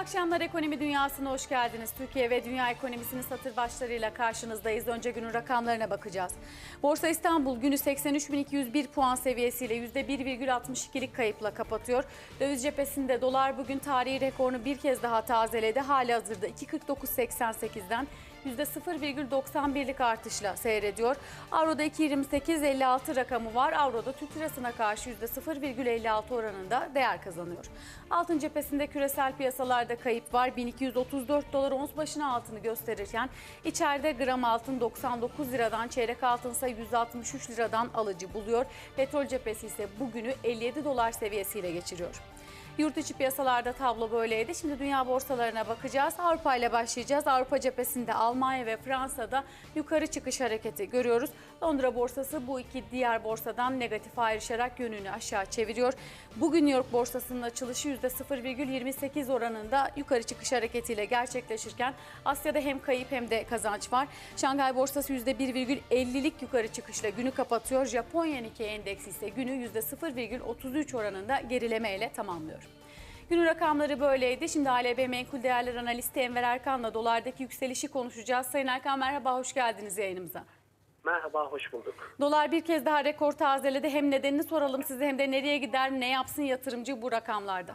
akşamlar ekonomi dünyasına hoş geldiniz. Türkiye ve dünya ekonomisinin satır başlarıyla karşınızdayız. Önce günün rakamlarına bakacağız. Borsa İstanbul günü 83.201 puan seviyesiyle %1,62'lik kayıpla kapatıyor. Döviz cephesinde dolar bugün tarihi rekorunu bir kez daha tazeledi. Hali hazırda 2.4988'den %0,91'lik artışla seyrediyor. Avroda 2.2856 rakamı var. Avroda Türk lirasına karşı %0,56 oranında değer kazanıyor. Altın cephesinde küresel piyasalarda kayıp var. 1234 dolar ons başına altını gösterirken içeride gram altın 99 liradan çeyrek altın ise 163 liradan alıcı buluyor. Petrol cephesi ise bugünü 57 dolar seviyesiyle geçiriyor. Yurt içi piyasalarda tablo böyleydi. Şimdi dünya borsalarına bakacağız. Avrupa ile başlayacağız. Avrupa cephesinde Almanya ve Fransa'da yukarı çıkış hareketi görüyoruz. Londra borsası bu iki diğer borsadan negatif ayrışarak yönünü aşağı çeviriyor. Bugün New York borsasının açılışı %0,28 oranında yukarı çıkış hareketiyle gerçekleşirken Asya'da hem kayıp hem de kazanç var. Şanghay borsası %1,50'lik yukarı çıkışla günü kapatıyor. Japonya Nikkei endeksi ise günü %0,33 oranında gerilemeyle tamamlıyor. Günün rakamları böyleydi. Şimdi ALB Menkul Değerler Analisti Enver Erkan'la dolardaki yükselişi konuşacağız. Sayın Erkan merhaba, hoş geldiniz yayınımıza. Merhaba, hoş bulduk. Dolar bir kez daha rekor tazeledi. Hem nedenini soralım size hem de nereye gider, ne yapsın yatırımcı bu rakamlarda?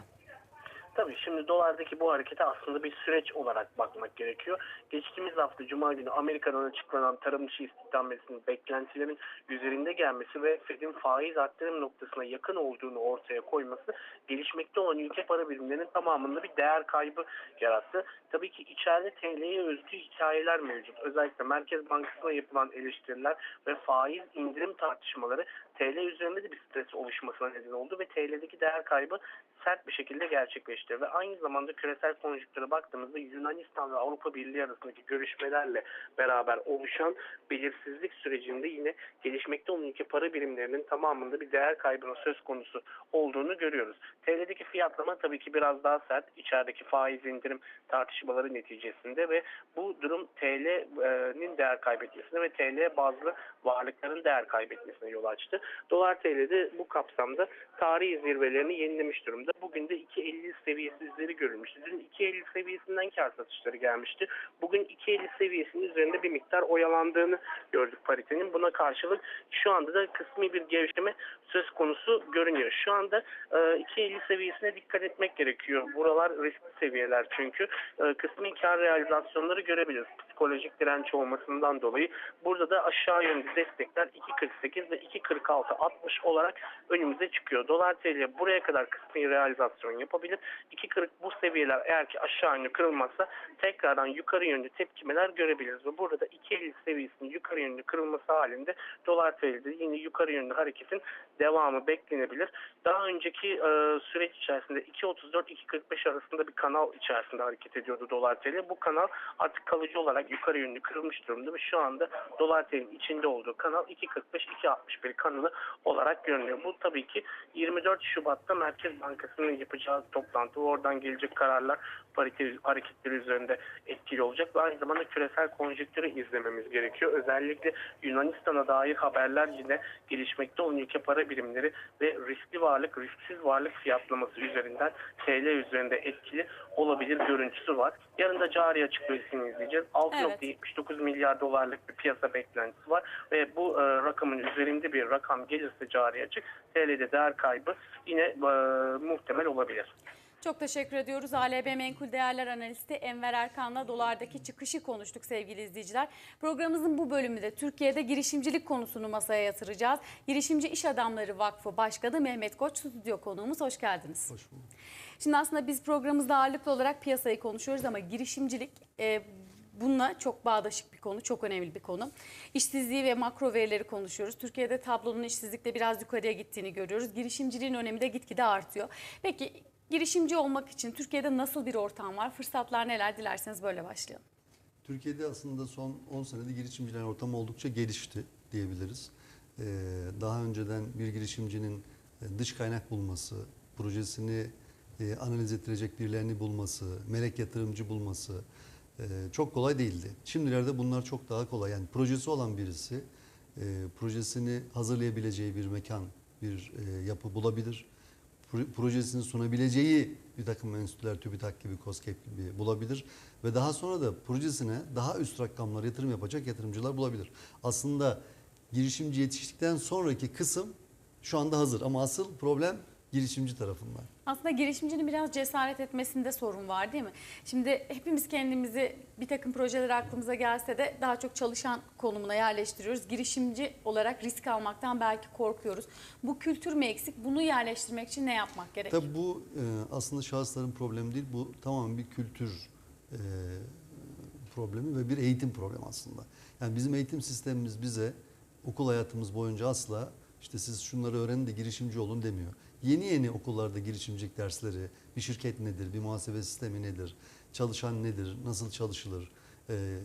Tabii şimdi dolardaki bu harekete aslında bir süreç olarak bakmak gerekiyor. Geçtiğimiz hafta Cuma günü Amerika'dan açıklanan tarım dışı istihdam beklentilerin üzerinde gelmesi ve Fed'in faiz arttırım noktasına yakın olduğunu ortaya koyması gelişmekte olan ülke para birimlerinin tamamında bir değer kaybı yarattı. Tabii ki içeride TL'ye özgü hikayeler mevcut. Özellikle Merkez Bankası'na yapılan eleştiriler ve faiz indirim tartışmaları TL üzerinde de bir stres oluşmasına neden oldu ve TL'deki değer kaybı sert bir şekilde gerçekleşti ve aynı zamanda küresel konjüktüre baktığımızda Yunanistan ve Avrupa Birliği arasındaki görüşmelerle beraber oluşan belirsizlik sürecinde yine gelişmekte olan ülke para birimlerinin tamamında bir değer kaybına söz konusu olduğunu görüyoruz. TL'deki fiyatlama tabii ki biraz daha sert içerideki faiz indirim tartışmaları neticesinde ve bu durum TL'nin değer kaybetmesine ve TL bazlı varlıkların değer kaybetmesine yol açtı. Dolar TL'de bu kapsamda tarihi zirvelerini yenilemiş durumda. Bugün de 2.50 seviyesi üzeri görülmüştü. Dün 2.50 seviyesinden kar satışları gelmişti. Bugün 2.50 seviyesinin üzerinde bir miktar oyalandığını gördük paritenin. Buna karşılık şu anda da kısmi bir gevşeme söz konusu görünüyor. Şu anda e, 2.50 seviyesine dikkat etmek gerekiyor. Buralar riskli seviyeler çünkü e, kısmi kar realizasyonları görebiliriz. Psikolojik direnç olmasından dolayı. Burada da aşağı yönlü destekler 2.48 ve 2.46 60 olarak önümüze çıkıyor. Dolar TL buraya kadar kısmi realizasyon yapabilir. 2.40 bu seviyeler eğer ki aşağı yönlü kırılmazsa tekrardan yukarı yönlü tepkimeler görebiliriz. Ve burada da 2.50 seviyesinin yukarı yönlü kırılması halinde dolar TL'de yine yukarı yönlü hareketin devamı beklenebilir. Daha önceki e, süreç içerisinde 2.34-2.45 arasında bir kanal içerisinde hareket ediyordu dolar TL. Bu kanal artık kalıcı olarak yukarı yönlü kırılmış durumda ve şu anda dolar TL'nin içinde olduğu kanal 2.45-2.61 kanalı olarak görünüyor. Bu tabii ki 24 Şubat'ta Merkez Bankası'nın yapacağı toplantı oradan gelecek kararlar parite hareketleri üzerinde etkili olacak ve aynı zamanda küresel konjonktürü izlememiz gerekiyor. Özellikle Yunanistan'a dair haberler yine gelişmekte olan ülke para birimleri ve riskli varlık, risksiz varlık fiyatlaması üzerinden TL üzerinde etkili olabilir görüntüsü var. Yarın da cari açık verisini izleyeceğiz. 6.79 milyar dolarlık bir piyasa beklentisi var ve bu e, rakamın üzerinde bir rakam gelirse cari açık TL'de değer kaybı yine e, muhtemel olabilir. Çok teşekkür ediyoruz. ALB Menkul Değerler Analisti Enver Erkan'la dolardaki çıkışı konuştuk sevgili izleyiciler. Programımızın bu bölümünde Türkiye'de girişimcilik konusunu masaya yatıracağız. Girişimci İş Adamları Vakfı Başkanı Mehmet Koç stüdyo konuğumuz. Hoş geldiniz. Hoş bulduk. Şimdi aslında biz programımızda ağırlıklı olarak piyasayı konuşuyoruz ama girişimcilik e, bununla çok bağdaşık bir konu, çok önemli bir konu. İşsizliği ve makro verileri konuşuyoruz. Türkiye'de tablonun işsizlikte biraz yukarıya gittiğini görüyoruz. Girişimciliğin önemi de gitgide artıyor. Peki girişimci olmak için Türkiye'de nasıl bir ortam var? Fırsatlar neler? Dilerseniz böyle başlayalım. Türkiye'de aslında son 10 senede girişimciler ortamı oldukça gelişti diyebiliriz. Ee, daha önceden bir girişimcinin e, dış kaynak bulması, projesini e, analiz ettirecek birilerini bulması, melek yatırımcı bulması e, çok kolay değildi. Şimdilerde bunlar çok daha kolay. Yani projesi olan birisi projesini hazırlayabileceği bir mekan, bir yapı bulabilir. Pro- projesini sunabileceği bir takım enstitüler, TÜBİTAK gibi, KOSGEB gibi bulabilir. Ve daha sonra da projesine daha üst rakamlar yatırım yapacak yatırımcılar bulabilir. Aslında girişimci yetiştikten sonraki kısım şu anda hazır ama asıl problem girişimci tarafında. Aslında girişimcinin biraz cesaret etmesinde sorun var değil mi? Şimdi hepimiz kendimizi bir takım projeler aklımıza gelse de daha çok çalışan konumuna yerleştiriyoruz. Girişimci olarak risk almaktan belki korkuyoruz. Bu kültür mü eksik? Bunu yerleştirmek için ne yapmak gerek? Tabii bu e, aslında şahısların problemi değil. Bu tamamen bir kültür e, problemi ve bir eğitim problemi aslında. Yani bizim eğitim sistemimiz bize okul hayatımız boyunca asla işte siz şunları öğrenin de girişimci olun demiyor. Yeni yeni okullarda girişimcilik dersleri, bir şirket nedir, bir muhasebe sistemi nedir, çalışan nedir, nasıl çalışılır, e,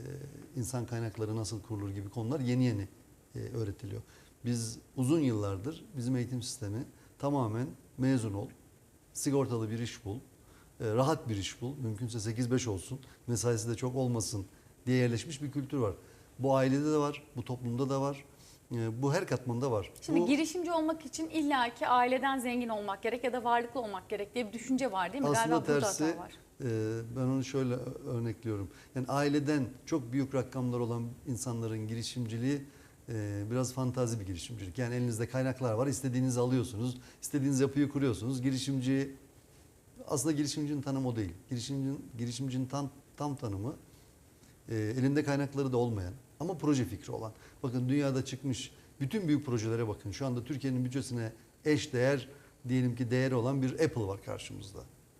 insan kaynakları nasıl kurulur gibi konular yeni yeni e, öğretiliyor. Biz uzun yıllardır bizim eğitim sistemi tamamen mezun ol, sigortalı bir iş bul, e, rahat bir iş bul, mümkünse 8-5 olsun, mesaisi de çok olmasın diye yerleşmiş bir kültür var. Bu ailede de var, bu toplumda da var, bu her katmanda var. Şimdi bu, girişimci olmak için illaki aileden zengin olmak gerek ya da varlıklı olmak gerek diye bir düşünce var değil mi? Aslında Galiba tersi var. e, ben onu şöyle örnekliyorum. Yani aileden çok büyük rakamlar olan insanların girişimciliği e, biraz fantazi bir girişimcilik. Yani elinizde kaynaklar var, istediğinizi alıyorsunuz, istediğiniz yapıyı kuruyorsunuz. Girişimci aslında girişimcinin tanımı o değil. Girişimcinin girişimcinin tam tam tanımı e, elinde kaynakları da olmayan ama proje fikri olan. Bakın dünyada çıkmış bütün büyük projelere bakın. Şu anda Türkiye'nin bütçesine eş değer diyelim ki değeri olan bir Apple var karşımızda.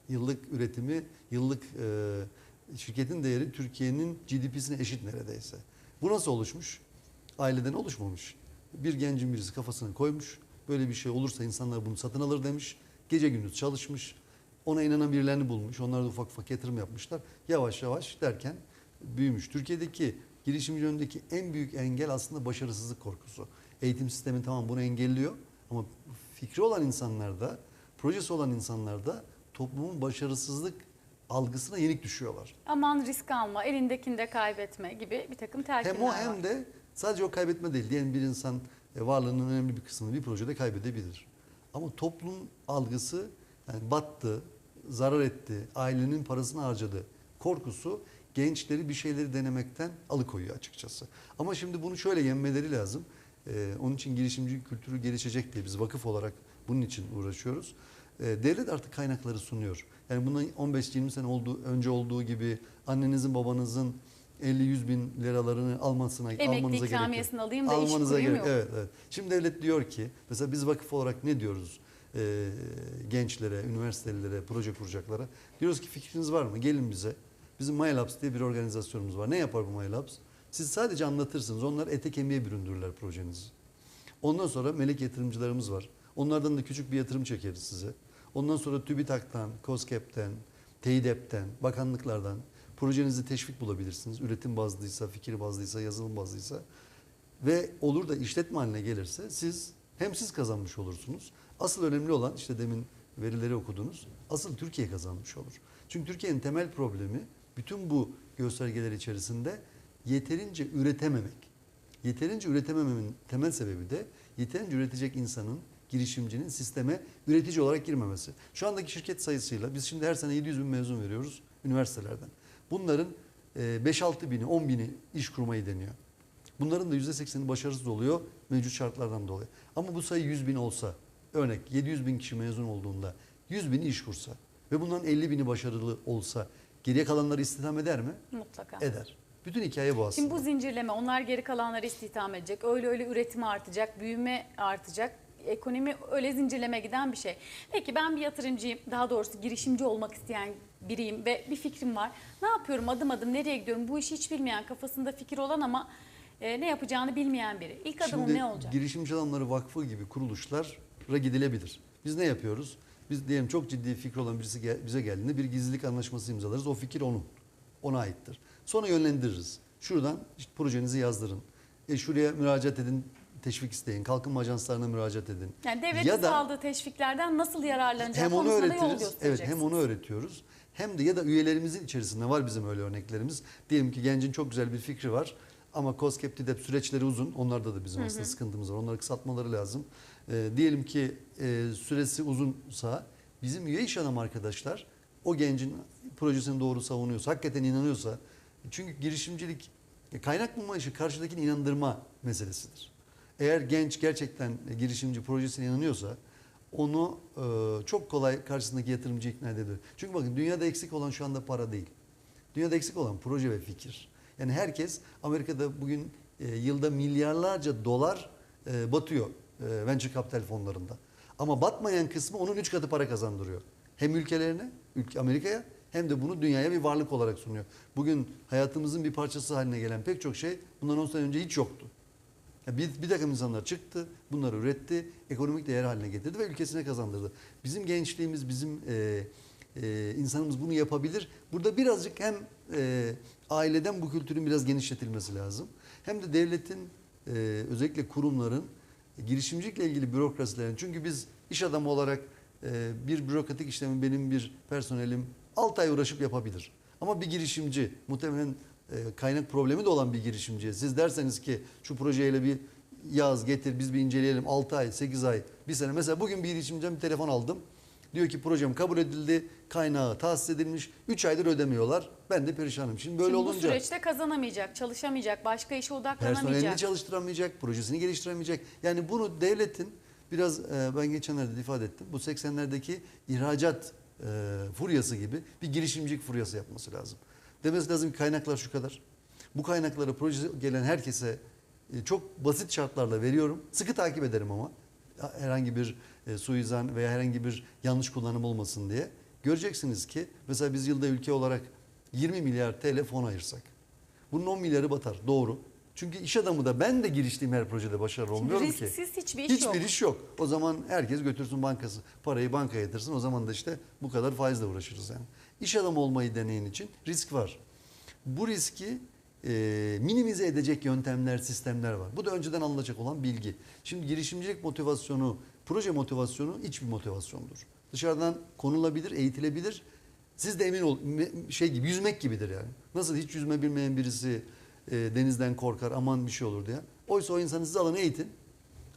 Yıllık üretimi, yıllık e, şirketin değeri Türkiye'nin GDP'sine eşit neredeyse. Bu nasıl oluşmuş? Aileden oluşmamış. Bir gencin birisi kafasına koymuş. Böyle bir şey olursa insanlar bunu satın alır demiş. Gece gündüz çalışmış. Ona inanan birilerini bulmuş. Onlar da ufak ufak yatırım yapmışlar. Yavaş yavaş derken büyümüş. Türkiye'deki girişimci önündeki en büyük engel aslında başarısızlık korkusu. Eğitim sistemi tamam bunu engelliyor ama fikri olan insanlarda, projesi olan insanlarda toplumun başarısızlık algısına yenik düşüyorlar. Aman risk alma, elindekini de kaybetme gibi bir takım telkinler Hem o var. hem de sadece o kaybetme değil. Diyelim bir insan e, varlığının önemli bir kısmını bir projede kaybedebilir. Ama toplum algısı yani battı, zarar etti, ailenin parasını harcadı korkusu gençleri bir şeyleri denemekten alıkoyuyor açıkçası. Ama şimdi bunu şöyle yenmeleri lazım. Ee, onun için girişimci kültürü gelişecek diye biz vakıf olarak bunun için uğraşıyoruz. Ee, devlet artık kaynakları sunuyor. Yani bundan 15-20 sene olduğu, önce olduğu gibi annenizin babanızın 50-100 bin liralarını almasına Emekli almanıza gerek yok. alayım da iş Almanıza kurayım gerek yok. Evet, evet. Şimdi devlet diyor ki mesela biz vakıf olarak ne diyoruz Ee, gençlere, üniversitelilere, proje kuracaklara? Diyoruz ki fikriniz var mı? Gelin bize. Bizim MyLabs diye bir organizasyonumuz var. Ne yapar bu MyLabs? Siz sadece anlatırsınız. Onlar ete kemiğe büründürürler projenizi. Ondan sonra melek yatırımcılarımız var. Onlardan da küçük bir yatırım çekeriz size. Ondan sonra TÜBİTAK'tan, KOSGEB'ten, TEİDEP'ten, bakanlıklardan projenizi teşvik bulabilirsiniz. Üretim bazlıysa, fikir bazlıysa, yazılım bazlıysa. Ve olur da işletme haline gelirse siz hem siz kazanmış olursunuz. Asıl önemli olan işte demin verileri okudunuz. Asıl Türkiye kazanmış olur. Çünkü Türkiye'nin temel problemi bütün bu göstergeler içerisinde yeterince üretememek. Yeterince üretemememin temel sebebi de yeterince üretecek insanın, girişimcinin sisteme üretici olarak girmemesi. Şu andaki şirket sayısıyla biz şimdi her sene 700 bin mezun veriyoruz üniversitelerden. Bunların e, 5-6 bini, 10 bini iş kurmayı deniyor. Bunların da %80'i başarısız oluyor mevcut şartlardan dolayı. Ama bu sayı 100 bin olsa, örnek 700 bin kişi mezun olduğunda 100 bini iş kursa ve bundan 50 bini başarılı olsa geriye kalanları istihdam eder mi? Mutlaka. Eder. Bütün hikaye bu aslında. Şimdi bu zincirleme onlar geri kalanları istihdam edecek. Öyle öyle üretim artacak, büyüme artacak. Ekonomi öyle zincirleme giden bir şey. Peki ben bir yatırımcıyım, daha doğrusu girişimci olmak isteyen biriyim ve bir fikrim var. Ne yapıyorum adım adım nereye gidiyorum? Bu işi hiç bilmeyen, kafasında fikir olan ama e, ne yapacağını bilmeyen biri. İlk adımım Şimdi ne olacak? Girişimci Adamları Vakfı gibi kuruluşlara gidilebilir. Biz ne yapıyoruz? Biz diyelim çok ciddi fikri olan birisi gel- bize geldiğinde bir gizlilik anlaşması imzalarız. O fikir onun. Ona aittir. Sonra yönlendiririz. Şuradan işte projenizi yazdırın. E şuraya müracaat edin, teşvik isteyin. Kalkınma ajanslarına müracaat edin. Yani devletin Ya da- sağladığı teşviklerden nasıl yararlanacağı hem onu öğretiriz. Evet, hem onu öğretiyoruz. Hem de ya da üyelerimizin içerisinde var bizim öyle örneklerimiz. Diyelim ki gencin çok güzel bir fikri var ama COSGAP, TİDEP süreçleri uzun. Onlarda da bizim aslında sıkıntımız var. Onları kısaltmaları lazım. Ee, diyelim ki e, süresi uzunsa bizim üye iş adamı arkadaşlar o gencin projesini doğru savunuyorsa, hakikaten inanıyorsa çünkü girişimcilik e, kaynak bulma işi karşıdakini inandırma meselesidir. Eğer genç gerçekten girişimci projesine inanıyorsa onu e, çok kolay karşısındaki yatırımcı ikna edebilir. Çünkü bakın dünyada eksik olan şu anda para değil. Dünyada eksik olan proje ve fikir. Yani herkes Amerika'da bugün e, yılda milyarlarca dolar e, batıyor e, venture capital fonlarında. Ama batmayan kısmı onun üç katı para kazandırıyor. Hem ülkelerine, ülke Amerika'ya hem de bunu dünyaya bir varlık olarak sunuyor. Bugün hayatımızın bir parçası haline gelen pek çok şey bundan 10 sene önce hiç yoktu. Ya bir, bir takım insanlar çıktı, bunları üretti, ekonomik değer haline getirdi ve ülkesine kazandırdı. Bizim gençliğimiz, bizim e, e, insanımız bunu yapabilir. Burada birazcık hem e, aileden bu kültürün biraz genişletilmesi lazım. Hem de devletin, e, özellikle kurumların girişimcilikle ilgili bürokrasilerin. Çünkü biz iş adamı olarak e, bir bürokratik işlemi benim bir personelim 6 ay uğraşıp yapabilir. Ama bir girişimci muhtemelen e, kaynak problemi de olan bir girişimciye siz derseniz ki şu projeyle bir yaz getir biz bir inceleyelim 6 ay 8 ay bir sene mesela bugün bir girişimciden bir telefon aldım. Diyor ki projem kabul edildi kaynağı tahsis edilmiş 3 aydır ödemiyorlar ben de perişanım. Şimdi böyle Şimdi bu olunca süreçte kazanamayacak, çalışamayacak, başka işe personelini odaklanamayacak. çalıştıramayacak, projesini geliştiremeyecek. Yani bunu devletin biraz e, ben geçenlerde de ifade ettim. Bu 80'lerdeki ihracat e, furyası gibi bir girişimcilik furyası yapması lazım. Demesi lazım ki kaynaklar şu kadar. Bu kaynakları projesi gelen herkese e, çok basit şartlarla veriyorum. Sıkı takip ederim ama herhangi bir e, suizan veya herhangi bir yanlış kullanım olmasın diye. Göreceksiniz ki mesela biz yılda ülke olarak 20 milyar TL fon ayırsak. Bunun 10 milyarı batar. Doğru. Çünkü iş adamı da ben de giriştiğim her projede başarılı olmuyorum ki. risksiz hiçbir iş Hiçbir yok. iş yok. O zaman herkes götürsün bankası parayı bankaya yatırsın. O zaman da işte bu kadar faizle uğraşırız yani. İş adamı olmayı deneyin için risk var. Bu riski e, minimize edecek yöntemler, sistemler var. Bu da önceden alınacak olan bilgi. Şimdi girişimcilik motivasyonu, proje motivasyonu iç bir motivasyondur. Dışarıdan konulabilir, eğitilebilir. Siz de emin ol şey gibi yüzmek gibidir yani. Nasıl hiç yüzme bilmeyen birisi e, denizden korkar aman bir şey olur diye. Oysa o insanı siz alın eğitin.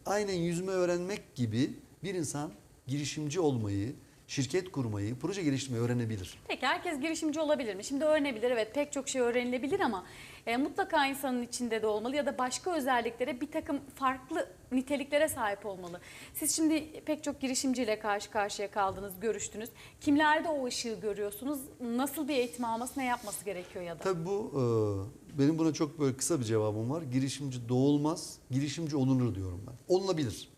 Aynen yüzme öğrenmek gibi bir insan girişimci olmayı, şirket kurmayı, proje geliştirmeyi öğrenebilir. Peki herkes girişimci olabilir mi? Şimdi öğrenebilir evet pek çok şey öğrenilebilir ama e, mutlaka insanın içinde de olmalı ya da başka özelliklere bir takım farklı niteliklere sahip olmalı. Siz şimdi pek çok girişimciyle karşı karşıya kaldınız, görüştünüz. Kimlerde o ışığı görüyorsunuz? Nasıl bir eğitim alması, ne yapması gerekiyor ya da? Tabii bu e, benim buna çok böyle kısa bir cevabım var. Girişimci doğulmaz, girişimci olunur diyorum ben. Olunabilir.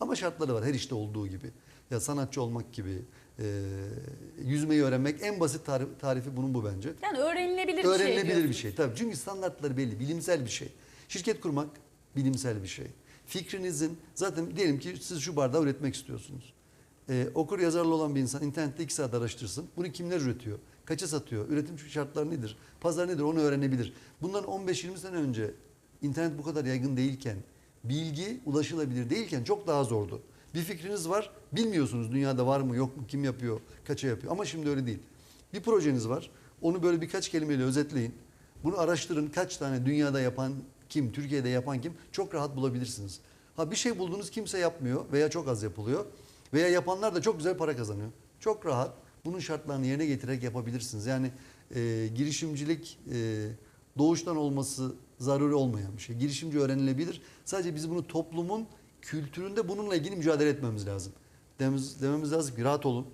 Ama şartları var her işte olduğu gibi. Ya sanatçı olmak gibi, e, yüzmeyi öğrenmek en basit tarif- tarifi bunun bu bence. Yani öğrenilebilir bir şey Öğrenilebilir bir şey tabii. Çünkü standartları belli, bilimsel bir şey. Şirket kurmak bilimsel bir şey. Fikrinizin zaten diyelim ki siz şu bardağı üretmek istiyorsunuz. Ee, okur yazarlı olan bir insan internette iki saat araştırsın. Bunu kimler üretiyor? Kaça satıyor? Üretim şartları nedir? Pazar nedir? Onu öğrenebilir. Bundan 15-20 sene önce internet bu kadar yaygın değilken, bilgi ulaşılabilir değilken çok daha zordu. Bir fikriniz var, bilmiyorsunuz dünyada var mı yok mu, kim yapıyor, kaça yapıyor. Ama şimdi öyle değil. Bir projeniz var, onu böyle birkaç kelimeyle özetleyin. Bunu araştırın kaç tane dünyada yapan kim, Türkiye'de yapan kim çok rahat bulabilirsiniz. Ha bir şey buldunuz kimse yapmıyor veya çok az yapılıyor veya yapanlar da çok güzel para kazanıyor. Çok rahat bunun şartlarını yerine getirerek yapabilirsiniz. Yani e, girişimcilik e, doğuştan olması zaruri olmayan bir şey. Girişimci öğrenilebilir. Sadece biz bunu toplumun kültüründe bununla ilgili mücadele etmemiz lazım. Dememiz, dememiz lazım ki rahat olun.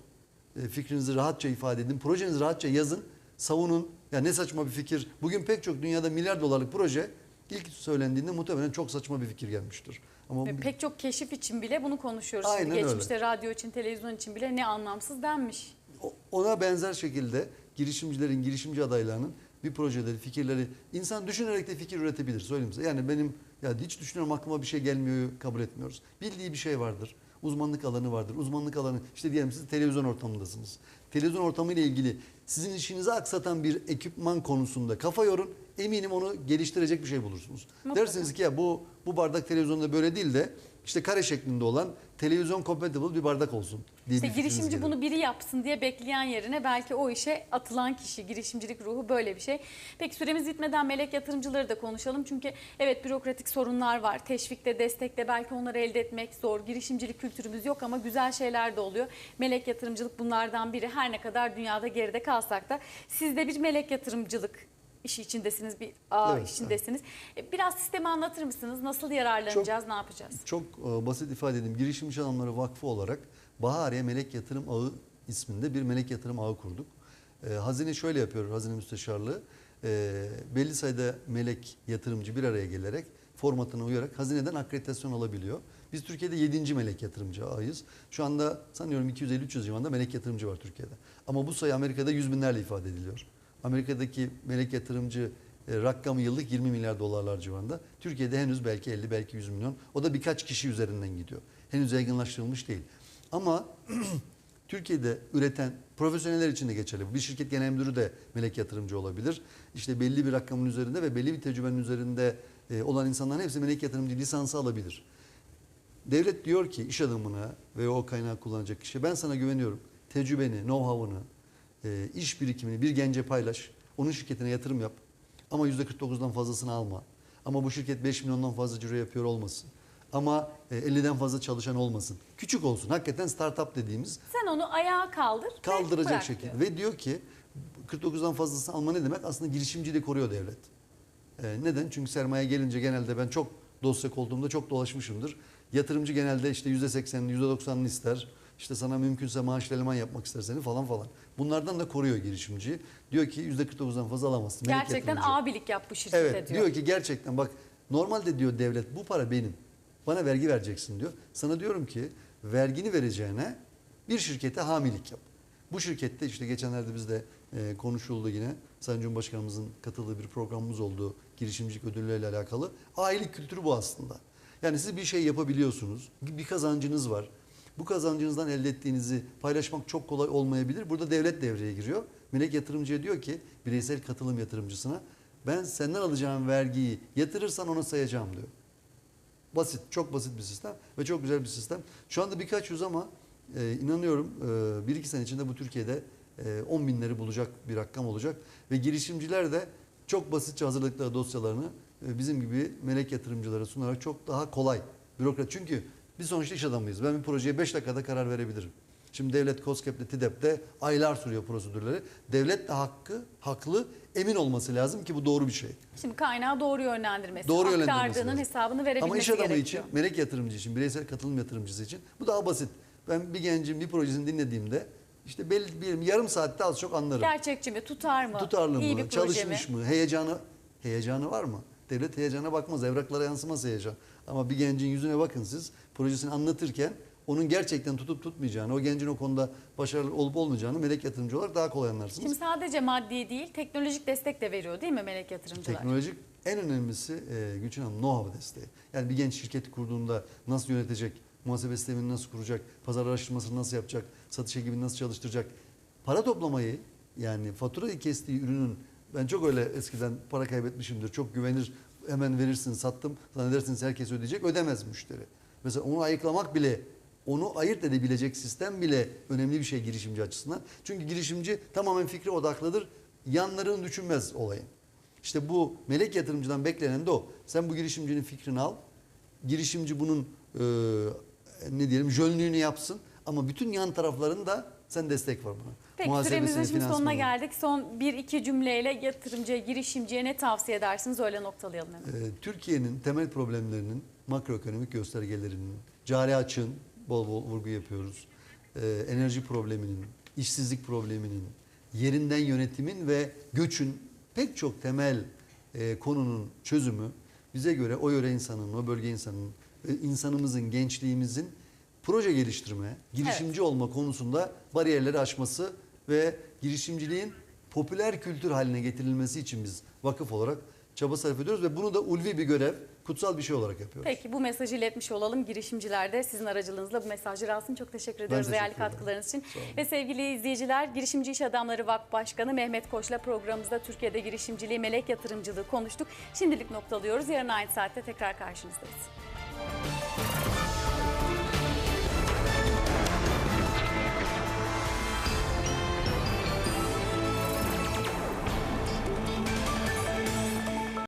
E, fikrinizi rahatça ifade edin. Projenizi rahatça yazın. Savunun. Ya ne saçma bir fikir. Bugün pek çok dünyada milyar dolarlık proje ilk söylendiğinde muhtemelen çok saçma bir fikir gelmiştir. Ama Ve pek çok keşif için bile bunu konuşuyoruz. Aynen Şimdi öyle. geçmişte radyo için, televizyon için bile ne anlamsız denmiş. Ona benzer şekilde girişimcilerin, girişimci adaylarının bir projeleri, fikirleri insan düşünerek de fikir üretebilir. Söyleyeyim size. Yani benim ya hiç düşünüyorum aklıma bir şey gelmiyor kabul etmiyoruz. Bildiği bir şey vardır. Uzmanlık alanı vardır. Uzmanlık alanı işte diyelim siz televizyon ortamındasınız. Televizyon ortamı ile ilgili sizin işinizi aksatan bir ekipman konusunda kafa yorun. Eminim onu geliştirecek bir şey bulursunuz. Mutlaka. Dersiniz ki ya bu bu bardak televizyonda böyle değil de işte kare şeklinde olan televizyon compatible bir bardak olsun diye İşte bir girişimci geliyor. bunu biri yapsın diye bekleyen yerine belki o işe atılan kişi, girişimcilik ruhu böyle bir şey. Peki süremiz bitmeden melek yatırımcıları da konuşalım. Çünkü evet bürokratik sorunlar var. Teşvikte, destekte belki onları elde etmek zor. Girişimcilik kültürümüz yok ama güzel şeyler de oluyor. Melek yatırımcılık bunlardan biri. Her ne kadar dünyada geride kalsak da siz de bir melek yatırımcılık işi içindesiniz, bir ağ Evet, içindesiniz. E, Biraz sistemi anlatır mısınız? Nasıl yararlanacağız, ne yapacağız? Çok e, basit ifade edeyim. Girişimci Adamları Vakfı olarak Bahariye Melek Yatırım Ağı isminde bir melek yatırım ağı kurduk. E, hazine şöyle yapıyor, Hazine Müsteşarlığı. E, belli sayıda melek yatırımcı bir araya gelerek formatına uyarak hazineden akreditasyon alabiliyor. Biz Türkiye'de 7. melek yatırımcı ağıyız. Şu anda sanıyorum 250-300 civarında melek yatırımcı var Türkiye'de. Ama bu sayı Amerika'da yüz binlerle ifade ediliyor. Amerika'daki melek yatırımcı e, rakamı yıllık 20 milyar dolarlar civarında. Türkiye'de henüz belki 50 belki 100 milyon. O da birkaç kişi üzerinden gidiyor. Henüz yaygınlaştırılmış değil. Ama Türkiye'de üreten profesyoneller için de geçerli. Bir şirket genel müdürü de melek yatırımcı olabilir. İşte belli bir rakamın üzerinde ve belli bir tecrübenin üzerinde e, olan insanların hepsi melek yatırımcı lisansı alabilir. Devlet diyor ki iş adamına ve o kaynağı kullanacak kişiye ben sana güveniyorum. Tecrübeni, know-how'ını, e, iş birikimini bir gence paylaş. Onun şirketine yatırım yap. Ama %49'dan fazlasını alma. Ama bu şirket 5 milyondan fazla ciro yapıyor olmasın. Ama e, 50'den fazla çalışan olmasın. Küçük olsun. Hakikaten startup dediğimiz Sen onu ayağa kaldır. kaldıracak şekilde. diyor. Ve diyor ki 49'dan fazlasını alma ne demek? Aslında girişimciyi de koruyor devlet. Ee, neden? Çünkü sermaye gelince genelde ben çok dosya koltuğumda çok dolaşmışımdır. Yatırımcı genelde işte %80'ini %90'ını ister. İşte sana mümkünse maaşlı eleman yapmak ister seni falan falan. Bunlardan da koruyor girişimciyi. Diyor ki %49'dan fazla alamazsın. Melek Gerçekten yatırımcı. abilik yap bu şirkete Evet diyor. diyor ki gerçekten bak normalde diyor devlet bu para benim. Bana vergi vereceksin diyor. Sana diyorum ki vergini vereceğine bir şirkete hamilik yap. Bu şirkette işte geçenlerde bizde e, konuşuldu yine. Sayın Cumhurbaşkanımızın katıldığı bir programımız oldu. Girişimcilik ödülleriyle alakalı. Ailelik kültürü bu aslında. Yani siz bir şey yapabiliyorsunuz. Bir kazancınız var. Bu kazancınızdan elde ettiğinizi paylaşmak çok kolay olmayabilir. Burada devlet devreye giriyor. Melek yatırımcıya diyor ki bireysel katılım yatırımcısına ben senden alacağım vergiyi yatırırsan ona sayacağım diyor. Basit, çok basit bir sistem ve çok güzel bir sistem. Şu anda birkaç yüz ama e, inanıyorum e, bir iki sene içinde bu Türkiye'de e, 10 binleri bulacak bir rakam olacak. Ve girişimciler de çok basitçe hazırladıkları dosyalarını e, bizim gibi melek yatırımcılara sunarak çok daha kolay. Bürokrat çünkü biz sonuçta iş adamıyız. Ben bir projeye 5 dakikada karar verebilirim. Şimdi devlet COSGAP'te, TİDEP'te aylar sürüyor prosedürleri. Devlet de hakkı, haklı, emin olması lazım ki bu doğru bir şey. Şimdi kaynağı doğru yönlendirmesi, Doğru yönlendirmesi lazım. hesabını verebilmesi Ama iş adamı gerekiyor. için, melek yatırımcı için, bireysel katılım yatırımcısı için bu daha basit. Ben bir gencin bir projesini dinlediğimde işte belli bir yarım saatte az çok anlarım. Gerçekçi mi, tutar mı, Tutarlı iyi mı, bir çalışmış mi? mı, heyecanı heyecanı var mı? Devlet heyecana bakmaz, evraklara yansımaz heyecan. Ama bir gencin yüzüne bakın siz, projesini anlatırken onun gerçekten tutup tutmayacağını, o gencin o konuda başarılı olup olmayacağını melek yatırımcı olarak daha kolay anlarsınız. Şimdi sadece maddi değil, teknolojik destek de veriyor değil mi melek yatırımcılar? Teknolojik en önemlisi e, Gülçin Hanım know-how desteği. Yani bir genç şirketi kurduğunda nasıl yönetecek, muhasebe sistemini nasıl kuracak, pazar araştırmasını nasıl yapacak, satış ekibini nasıl çalıştıracak. Para toplamayı yani faturayı kestiği ürünün ben çok öyle eskiden para kaybetmişimdir. Çok güvenir hemen verirsin sattım zannedersiniz herkes ödeyecek ödemez müşteri. Mesela onu ayıklamak bile onu ayırt edebilecek sistem bile önemli bir şey girişimci açısından. Çünkü girişimci tamamen fikre odaklıdır. Yanlarını düşünmez olayın. İşte bu melek yatırımcıdan beklenen de o. Sen bu girişimcinin fikrini al. Girişimci bunun e, ne diyelim jönlüğünü yapsın. Ama bütün yan tarafların da sen destek var buna. Peki süremizin şimdi sonuna geldik. Son bir iki cümleyle yatırımcıya, girişimciye ne tavsiye edersiniz? Öyle noktalayalım hemen. Ee, Türkiye'nin temel problemlerinin makroekonomik göstergelerinin, cari açığın bol bol vurgu yapıyoruz. Ee, enerji probleminin, işsizlik probleminin, yerinden yönetimin ve göçün pek çok temel e, konunun çözümü bize göre o yöre insanın, o bölge insanının, ve insanımızın, gençliğimizin proje geliştirme, girişimci olma konusunda bariyerleri aşması ve girişimciliğin popüler kültür haline getirilmesi için biz vakıf olarak çaba sarf ediyoruz ve bunu da ulvi bir görev, kutsal bir şey olarak yapıyoruz. Peki bu mesajı iletmiş olalım. Girişimciler de sizin aracılığınızla bu mesajı alsın. Çok teşekkür ediyoruz teşekkür değerli katkılarınız için. Ve sevgili izleyiciler, Girişimci İş Adamları Vakfı Başkanı Mehmet Koç'la programımızda Türkiye'de girişimciliği, melek yatırımcılığı konuştuk. Şimdilik noktalıyoruz. Yarın aynı saatte tekrar karşınızdayız.